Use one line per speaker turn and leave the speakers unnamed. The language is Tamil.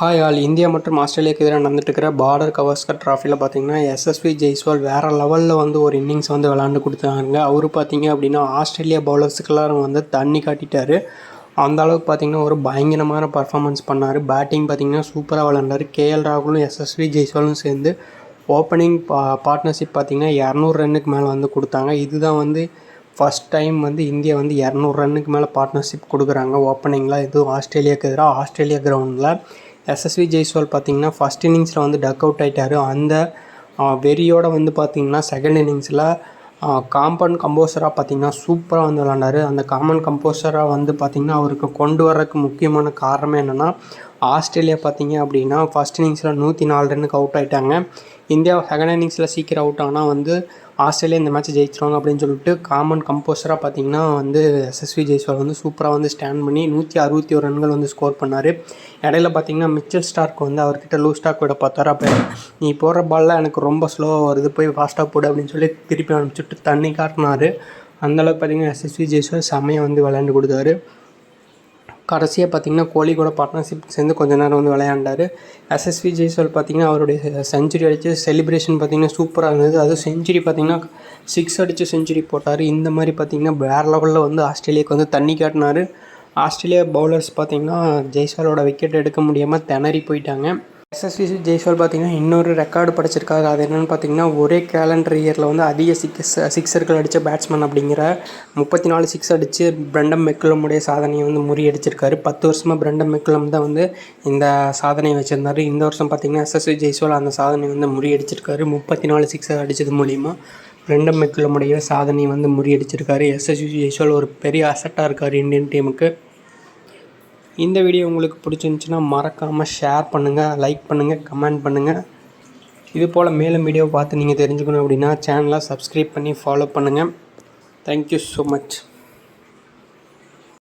ஹாய் ஆல் இந்தியா மற்றும் ஆஸ்திரேலியாவுக்கு எதிராக நடந்துட்டு இருக்கிற பார்டர் கவாஸ்கர் ட்ராஃபியில் பார்த்தீங்கன்னா எஸ்எஸ்வி ஜெய்ஸ்வால் வேறு லெவலில் வந்து ஒரு இன்னிங்ஸ் வந்து விளாண்டு கொடுத்தாங்க. அவர் பார்த்தீங்க அப்படின்னா ஆஸ்திரேலியா பவுலர்ஸுக்கெல்லாம் வந்து தண்ணி காட்டிட்டாரு. அந்த அளவுக்கு பார்த்தீங்கன்னா ஒரு பயங்கரமான பர்ஃபார்மன்ஸ் பண்ணார். பேட்டிங் பார்த்தீங்கன்னா சூப்பராக விளாண்டார் கேஎல் ராகுலும் எஸ்எஸ்வி ஜெய்ஸ்வாலும் சேர்ந்து ஓப்பனிங் பா பார்ட்னர்ஷிப் பார்த்தீங்கன்னா இரநூறு ரன்னுக்கு மேலே வந்து கொடுத்தாங்க. இதுதான் வந்து ஃபஸ்ட் டைம் வந்து இந்தியா வந்து இரநூறு ரன்னுக்கு மேலே பார்ட்னர்ஷிப் கொடுக்குறாங்க. ஓப்பனிங்கில் இதுவும் ஆஸ்திரேலியாவுக்கு எதிராக ஆஸ்திரேலியா கிரவுண்டில் எஸ்எஸ்வி ஜெய்ஸ்வால் பார்த்தீங்கன்னா ஃபஸ்ட் இன்னிங்ஸில் வந்து டக் அவுட் ஆகிட்டார் அந்த வெறியோட வந்து பார்த்தீங்கன்னா செகண்ட் இன்னிங்ஸில் காம்பன் கம்போசராக பார்த்திங்கன்னா சூப்பராக வந்து விளாண்டாரு அந்த காமன் கம்போசராக வந்து பார்த்திங்கன்னா அவருக்கு கொண்டு வர்றதுக்கு முக்கியமான காரணம் என்னென்னா ஆஸ்திரேலியா பார்த்திங்க அப்படின்னா ஃபஸ்ட் இன்னிங்ஸில் நூற்றி நாலு ரன்னுக்கு அவுட் ஆகிட்டாங்க இந்தியா செகண்ட் இன்னிங்ஸில் சீக்கிரம் அவுட் ஆனால் வந்து ஆஸ்திரேலியா இந்த மேட்ச்சை ஜெயிச்சிருவாங்க அப்படின்னு சொல்லிட்டு காமன் கம்போஸராக பார்த்தீங்கன்னா வந்து எஸ்எஸ்வி ஜெய்ஸ்வால் வந்து சூப்பராக வந்து ஸ்டாண்ட் பண்ணி நூற்றி அறுபத்தி ஒரு ரன்கள் வந்து ஸ்கோர் பண்ணார். இடையில பார்த்தீங்கன்னா மிச்சல் ஸ்டார்க் வந்து அவர்கிட்ட லூ ஸ்டாக் விட பார்த்தார். அப்போ நீ போடுற பாலில் எனக்கு ரொம்ப ஸ்லோவாக வருது போய் ஃபாஸ்ட்டாக போடு அப்படின்னு சொல்லி திருப்பி அனுப்பிச்சுட்டு தண்ணி காட்டினார். அந்தளவுக்கு பார்த்தீங்கன்னா எஸ்எஸ்வி ஜெய்ஸ்வால் செம்மையாக வந்து விளையாண்டு கொடுத்தாரு. கடைசியாக பார்த்தீங்கன்னா கோலி கூட பார்ட்னர்ஷிப் சேர்ந்து கொஞ்ச நேரம் வந்து விளையாண்டார். எஸ்எஸ்வி ஜெய்ஸ்வால் பார்த்தீங்கன்னா அவருடைய செஞ்சுரி அடித்து செலிப்ரேஷன் பார்த்தீங்கன்னா சூப்பராக இருந்தது. அதுவும் செஞ்சுரி பார்த்தீங்கன்னா சிக்ஸ் அடித்து செஞ்சுரி போட்டார். இந்த மாதிரி பார்த்தீங்கன்னா வேறு லெவலில் வந்து ஆஸ்திரேலியாவுக்கு வந்து தண்ணி காட்டினார். ஆஸ்திரேலியா பவுலர்ஸ் பார்த்தீங்கன்னா ஜெய்ஸ்வாலோட விக்கெட் எடுக்க முடியாமல் திணறி போயிட்டாங்க. எஸ்எஸ்வி ஜெய்ஸ்வால் பார்த்தீங்கன்னா இன்னொரு ரெக்கார்டு படிச்சிருக்காரு. அது என்னென்னு பார்த்தீங்கன்னா ஒரே கேலண்டர் இயரில் வந்து அதிக சிக்ஸ் சிக்ஸர்கள் அடித்த பேட்ஸ்மேன் அப்படிங்கிற முப்பத்தி நாலு சிக்ஸ் அடித்து பிரண்டம் மெக்குலமுடைய சாதனையை வந்து முறியடிச்சிருக்காரு. பத்து வருஷமாக பிரண்டம் மெக்குலம் தான் வந்து இந்த சாதனையை வச்சுருந்தார். இந்த வருஷம் பார்த்தீங்கன்னா எஸ்எஸ்வி ஜெய்ஸ்வால் அந்த சாதனையை வந்து முறியடிச்சிருக்காரு. முப்பத்தி நாலு சிக்ஸ் அடித்தது மூலிமா பிரண்டம் மெக்குலமுடைய சாதனையை வந்து முறியடிச்சிருக்காரு. எஸ்எஸ்வி ஜெய்ஸ்வால் ஒரு பெரிய அசட்டாக இருக்கார் இந்தியன் டீமுக்கு இந்த வீடியோ உங்களுக்கு பிடிச்சிருந்துச்சின்னா மறக்காமல் ஷேர் பண்ணுங்கள் லைக் பண்ணுங்கள் கமெண்ட் பண்ணுங்கள் இது போல் மேலும் வீடியோ பார்த்து நீங்கள் தெரிஞ்சுக்கணும் அப்படின்னா சேனலை சப்ஸ்கிரைப் பண்ணி ஃபாலோ பண்ணுங்கள் தேங்க்யூ ஸோ மச்